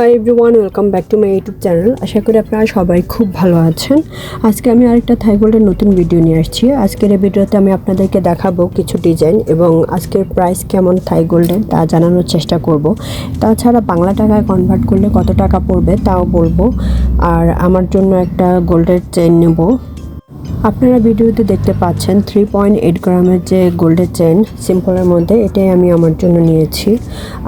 Hi everyone welcome back to my YouTube channel আশা করি আপনারা সবাই খুব ভালো আছেন। আজকে আমি আরেকটা থাই গোল্ডের নতুন ভিডিও নিয়ে আসছি। আজকের এই ভিডিওতে আমি আপনাদেরকে দেখাবো কিছু ডিজাইন এবং আজকের প্রাইস কেমন থাই গোল্ডের তা জানানোর চেষ্টা করব। তাছাড়া বাংলা টাকায় কনভার্ট করলে কত টাকা পড়বে তাও বলব। আর আমার জন্য একটা গোল্ডের চেন নেব। আপনারা ভিডিওতে দেখতে পাচ্ছেন থ্রি পয়েন্ট এইট গ্রামের যে গোল্ডের চেন সিম্পলের মধ্যে, এটাই আমি আমার জন্য নিয়েছি।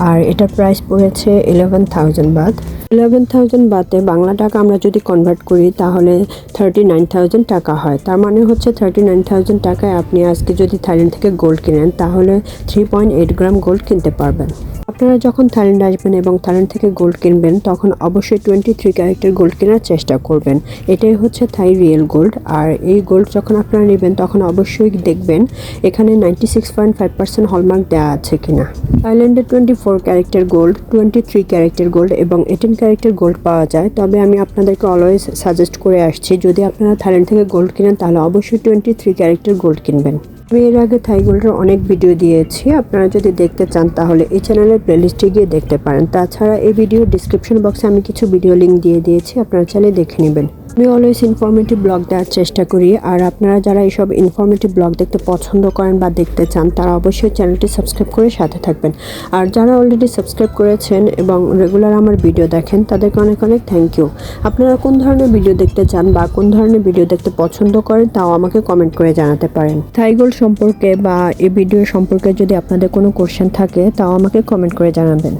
আর এটার প্রাইস পড়েছে ইলেভেন থাউজেন্ড বাদ ইলেভেন থাউজেন্ড বাদে বাংলা টাকা আমরা যদি কনভার্ট করি, তাহলে থার্টি নাইন থাউজেন্ড টাকা হয়। তার মানে হচ্ছে থার্টি নাইন থাউজেন্ড টাকায় আপনি আজকে যদি থাইল্যান্ড থেকে গোল্ড কিনেন, তাহলে three point eight gram gold কিনতে পারবেন। আপনারা যখন থাইল্যান্ড আসবেন এবং থাইল্যান্ড থেকে গোল্ড কিনবেন, তখন অবশ্যই টোয়েন্টি থ্রি ক্যারেক্টার গোল্ড কেনার চেষ্টা করবেন। এটাই হচ্ছে থাই রিয়েল গোল্ড আর এই গোল্ড যখন আপনারা নেবেন, তখন অবশ্যই দেখবেন এখানে ninety six point five percent hallmark দেওয়া আছে কিনা। থাইল্যান্ডে twenty four character gold twenty three character gold এবং এইটিন ক্যারেক্টার গোল্ড পাওয়া যায়। তবে আমি আপনাদেরকে অলওয়েজ সাজেস্ট করে আসছি, যদি আপনারা থাইল্যান্ড থেকে গোল্ড কিনেন, তাহলে অবশ্যই টোয়েন্টি থ্রি ক্যারেক্টার গোল্ড কিনবেন। আমি এর আগে থাই গোল্ডের অনেক ভিডিও দিয়েছি, আপনারা যদি দেখতে চান, তাহলে এই চ্যানেলের প্লেলিস্টে গিয়ে দেখতে পারেন। তাছাড়া এই ভিডিও ডিসক্রিপশন বক্সে আমি কিছু ভিডিও লিঙ্ক দিয়ে দিয়েছি, আপনারা চাইলে দেখে নেবেন। আমি অলওয়েজ ইনফরমেটিভ ব্লগ দেওয়ার চেষ্টা করি। আর আপনারা যারা এইসব ইনফরমেটিভ ব্লগ দেখতে পছন্দ করেন বা দেখতে চান, তারা অবশ্যই চ্যানেলটি সাবস্ক্রাইব করে সাথে থাকবেন। আর যারা অলরেডি সাবস্ক্রাইব করেছেন এবং রেগুলার আমার ভিডিও দেখেন, তাদেরকে অনেক অনেক থ্যাংক ইউ আপনারা কোন ধরনের ভিডিও দেখতে চান বা কোন ধরনের ভিডিও দেখতে পছন্দ করেন, তাও আমাকে কমেন্ট করে জানাতে পারেন। থাইগোল সম্পর্কে বা এই ভিডিও সম্পর্কে যদি আপনাদের কোনো কোশ্চেন থাকে, তাও আমাকে কমেন্ট করে জানাবেন।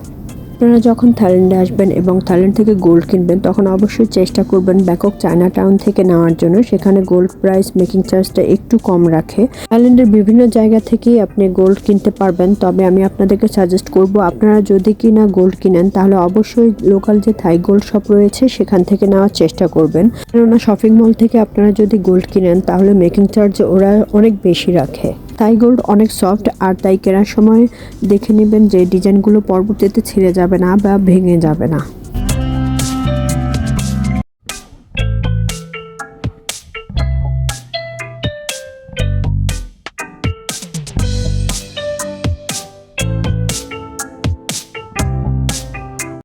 আপনারা যখন থাইল্যান্ডে আসবেন এবং থাইল্যান্ড থেকে গোল্ড কিনবেন, তখন অবশ্যই চেষ্টা করবেন ব্যাকক চায়না টাউন থেকে নেওয়ার জন্য। সেখানে গোল্ড প্রাইস মেকিং চার্জটা একটু কম রাখে। থাইল্যান্ডের বিভিন্ন জায়গা থেকেই আপনি গোল্ড কিনতে পারবেন, তবে আমি আপনাদেরকে সাজেস্ট করব, আপনারা যদি কিনা গোল্ড কিনেন, তাহলে অবশ্যই লোকাল যে থাই গোল্ড শপ রয়েছে, সেখান থেকে নেওয়ার চেষ্টা করবেন। কেননা শপিং মল থেকে আপনারা যদি গোল্ড কিনেন, তাহলে মেকিং চার্জ ওরা অনেক বেশি রাখে। তাই গোল্ড অনেক সফট আর তাই কেনার সময় দেখে নেবেন যে ডিজাইনগুলো পরবর্তীতে ছিঁড়ে যাবে না বা ভেঙে যাবে না।